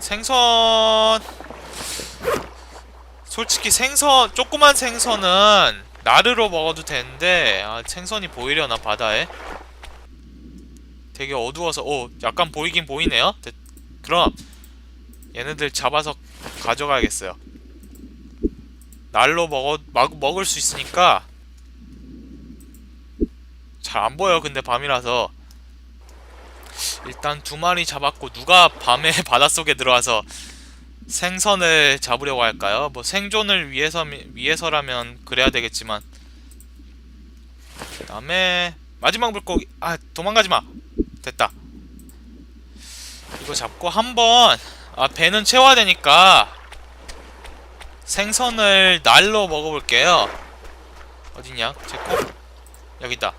생선 솔직히 생선 조그만 생선은 나르로 먹어도 되는데 아, 생선이 보이려나 바다에? 되게 어두워서 오 약간 보이긴 보이네요. 됐- 그럼 얘네들 잡아서 가져가야겠어요. 날로 먹어 막, 먹을 수 있으니까 잘 안 보여 근데 밤이라서 일단 두 마리 잡았고 누가 밤에 바닷속에 들어와서 생선을 잡으려고 할까요? 뭐 생존을 위해서 위해서라면 그래야 되겠지만. 그다음에 마지막 물고기 아 도망가지 마. 됐다. 이거 잡고 한번 아 배는 채워야 되니까 생선을 날로 먹어볼게요. 어딨냐? 제코 여기 있다.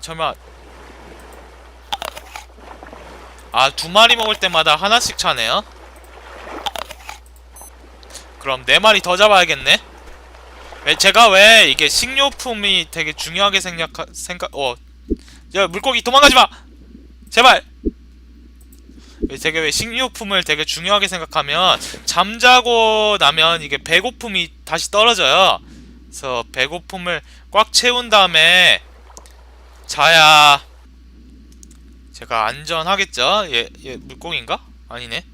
설마 아, 두 마리 먹을 때마다 하나씩 차네요? 그럼 네 마리 더 잡아야겠네? 왜, 제가 왜 이게 식료품이 되게 중요하게 생각, 생각, 어. 야, 물고기 도망가지 마! 제발! 왜 되게 왜 식료품을 되게 중요하게 생각하면 잠자고 나면 이게 배고픔이 다시 떨어져요. 그래서 배고픔을 꽉 채운 다음에 자야 제가 안전하겠죠? 얘, 얘 물고기인가? 아니네.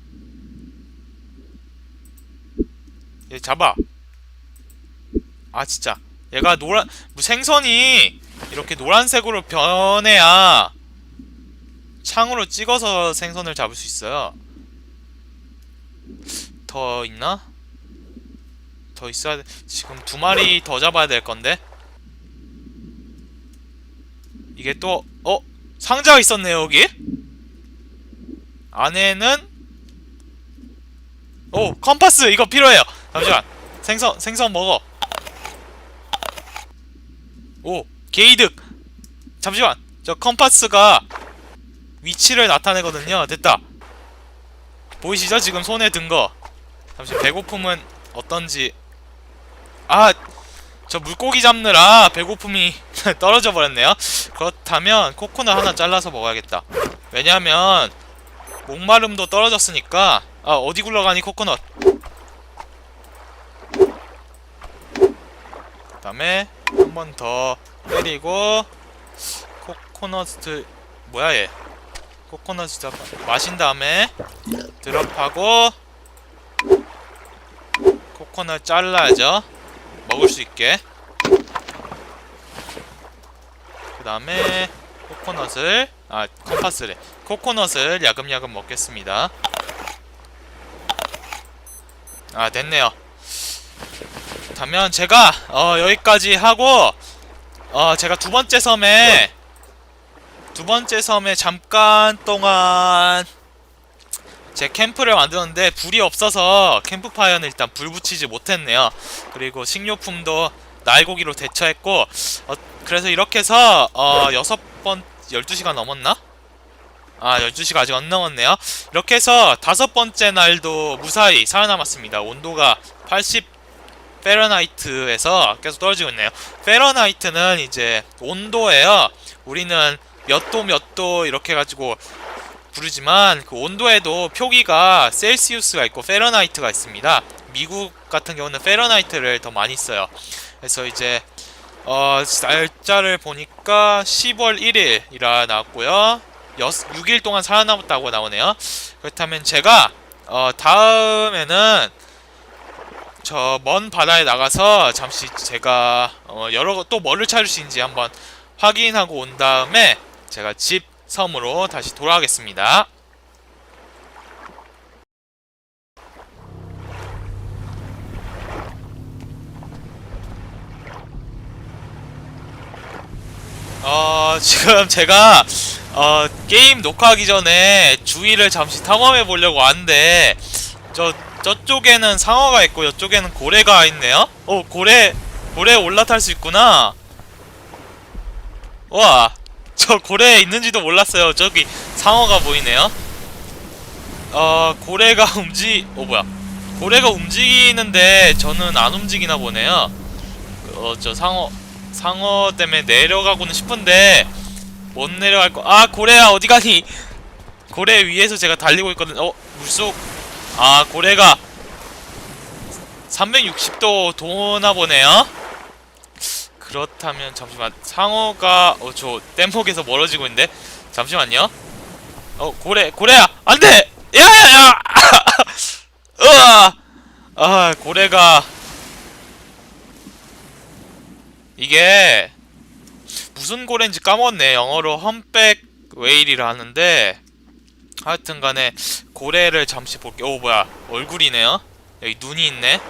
얘 잡아. 아 진짜. 얘가 노란 뭐 생선이 이렇게 노란색으로 변해야 창으로 찍어서 생선을 잡을 수 있어요. 더 있나? 더 있어야 돼. 지금 두 마리 더 잡아야 될 건데. 이게 또 어? 상자가 있었네요 여기. 안에는 오 컴파스! 이거 필요해요. 잠시만. 생선 생선 먹어. 오 게이득! 잠시만. 저 컴파스가 위치를 나타내거든요. 됐다. 보이시죠? 지금 손에 든 거. 잠시 배고픔은 어떤지. 아 저 물고기 잡느라 배고픔이 떨어져 버렸네요. 그렇다면 코코넛 하나 잘라서 먹어야겠다. 왜냐면 목마름도 떨어졌으니까 아 어디 굴러가니 코코넛. 그 다음에 한 번 더 때리고 코코넛을 뭐야 얘? 코코넛 진짜 마신 다음에 드롭하고 코코넛 잘라야죠. 먹을 수 있게. 그 다음에 코코넛을 아 컴파스래 코코넛을 야금야금 먹겠습니다. 아 됐네요. 그렇다면 제가 어 여기까지 하고 어 제가 두 번째 섬에 두 번째 섬에 잠깐 동안 제 캠프를 만드는데 불이 없어서 캠프파이어는 일단 불 붙이지 못했네요. 그리고 식료품도 날고기로 대처했고 어, 그래서 이렇게 해서 어, 여섯 번 12시간 넘었나? 아 12시가 아직 안 넘었네요. 이렇게 해서 다섯 번째 날도 무사히 살아남았습니다. 온도가 80 페런하이트에서 계속 떨어지고 있네요. 페런하이트는 이제 온도예요. 우리는 몇 도 몇도 이렇게 해가지고 부르지만 그 온도에도 표기가 셀시우스가 있고 페런하이트가 있습니다. 미국 같은 경우는 페런하이트를 더 많이 써요. 그래서 이제 어 날짜를 보니까 10월 1일이라 나왔고요. 6일 동안 살아남았다고 나오네요. 그렇다면 제가 어 다음에는 저 먼 바다에 나가서 잠시 제가 어 여러 또 뭐를 찾을 수 있는지 한번 확인하고 온 다음에 제가 집 섬으로 다시 돌아가겠습니다. 어, 지금 제가 어, 게임 녹화하기 전에 주위를 잠시 탐험해 보려고 왔는데 저 저쪽에는 상어가 있고 이쪽에는 고래가 있네요. 어, 고래 고래 올라탈 수 있구나. 와, 저 고래 있는지도 몰랐어요. 저기 상어가 보이네요. 어 고래가 움직 어 뭐야 고래가 움직이는데 저는 안 움직이나 보네요. 어 저 상어 상어 때문에 내려가고는 싶은데 못 내려갈 거. 아 고래야 어디 가니? 고래 위에서 제가 달리고 있거든요. 어, 물속. 아, 고래가 360도 도나 보네요. 그렇다면 잠시만 상어가 어저 뗏목에서 멀어지고 있는데? 잠시만요. 어 고래 고래야! 안돼! 야야야! 으아! 아 고래가. 이게 무슨 고래인지 까먹었네. 영어로 험백 웨일이라 하는데 하여튼간에 고래를 잠시 볼게. 오 뭐야. 얼굴이네요. 여기 눈이 있네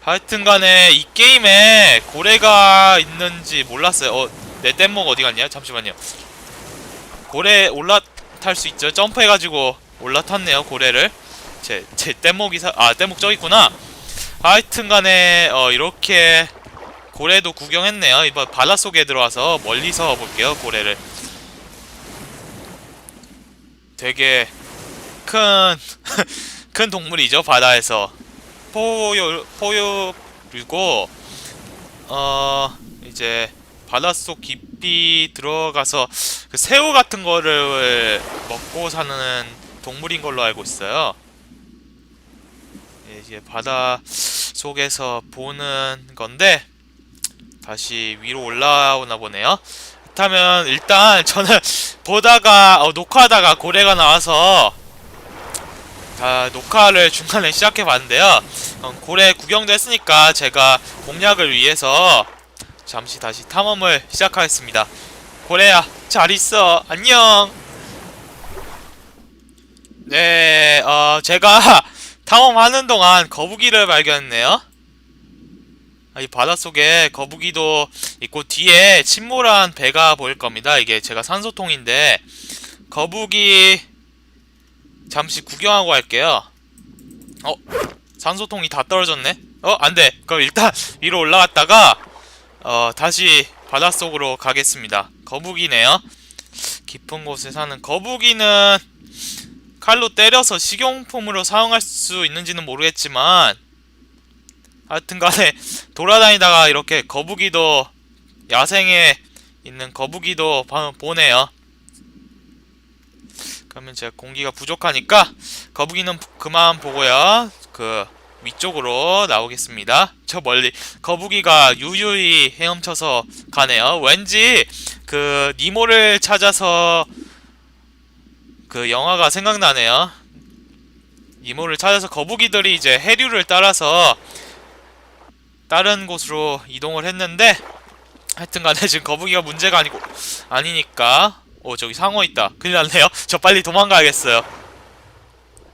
하여튼간에 이 게임에 고래가 있는지 몰랐어요. 어 내 뗏목 어디 갔냐? 잠시만요. 고래 올라탈 수 있죠? 점프해가지고 올라탔네요 고래를. 제, 제 뗏목이 사, 아 뗏목 저기 있구나. 하여튼간에 어 이렇게 고래도 구경했네요. 이번 바닷속에 들어와서 멀리서 볼게요 고래를. 되게 큰 큰 동물이죠 바다에서 포유 포유류고 어 이제 바닷속 깊이 들어가서 그 새우 같은 거를 먹고 사는 동물인 걸로 알고 있어요. 예, 이제 바다 속에서 보는 건데 다시 위로 올라오나 보네요. 그렇다면 일단 저는 보다가 어, 녹화하다가 고래가 나와서 다 녹화를 중간에 시작해 봤는데요. 어, 고래 구경도 했으니까 제가 공략을 위해서 잠시 다시 탐험을 시작하겠습니다. 고래야, 잘 있어. 안녕. 네, 어, 제가 탐험하는 동안 거북이를 발견했네요. 아, 이 바닷속에 거북이도 있고 뒤에 침몰한 배가 보일 겁니다. 이게 제가 산소통인데 거북이 잠시 구경하고 갈게요. 어, 산소통이 다 떨어졌네. 어, 안 돼. 그럼 일단 위로 올라갔다가 어, 다시 바닷속으로 가겠습니다. 거북이네요. 깊은 곳에 사는 거북이는 칼로 때려서 식용품으로 사용할 수 있는지는 모르겠지만 하여튼 간에 돌아다니다가 이렇게 거북이도 야생에 있는 거북이도 봐- 보네요. 그러면 제가 공기가 부족하니까 거북이는 그만 보고요. 그 위쪽으로 나오겠습니다. 저 멀리 거북이가 유유히 헤엄쳐서 가네요. 왠지 그 니모를 찾아서 그 영화가 생각나네요. 니모를 찾아서 거북이들이 이제 해류를 따라서 다른 곳으로 이동을 했는데 하여튼간에 지금 거북이가 문제가 아니고 아니니까 오 저기 상어 있다. 큰일 났네요. 저 빨리 도망가야겠어요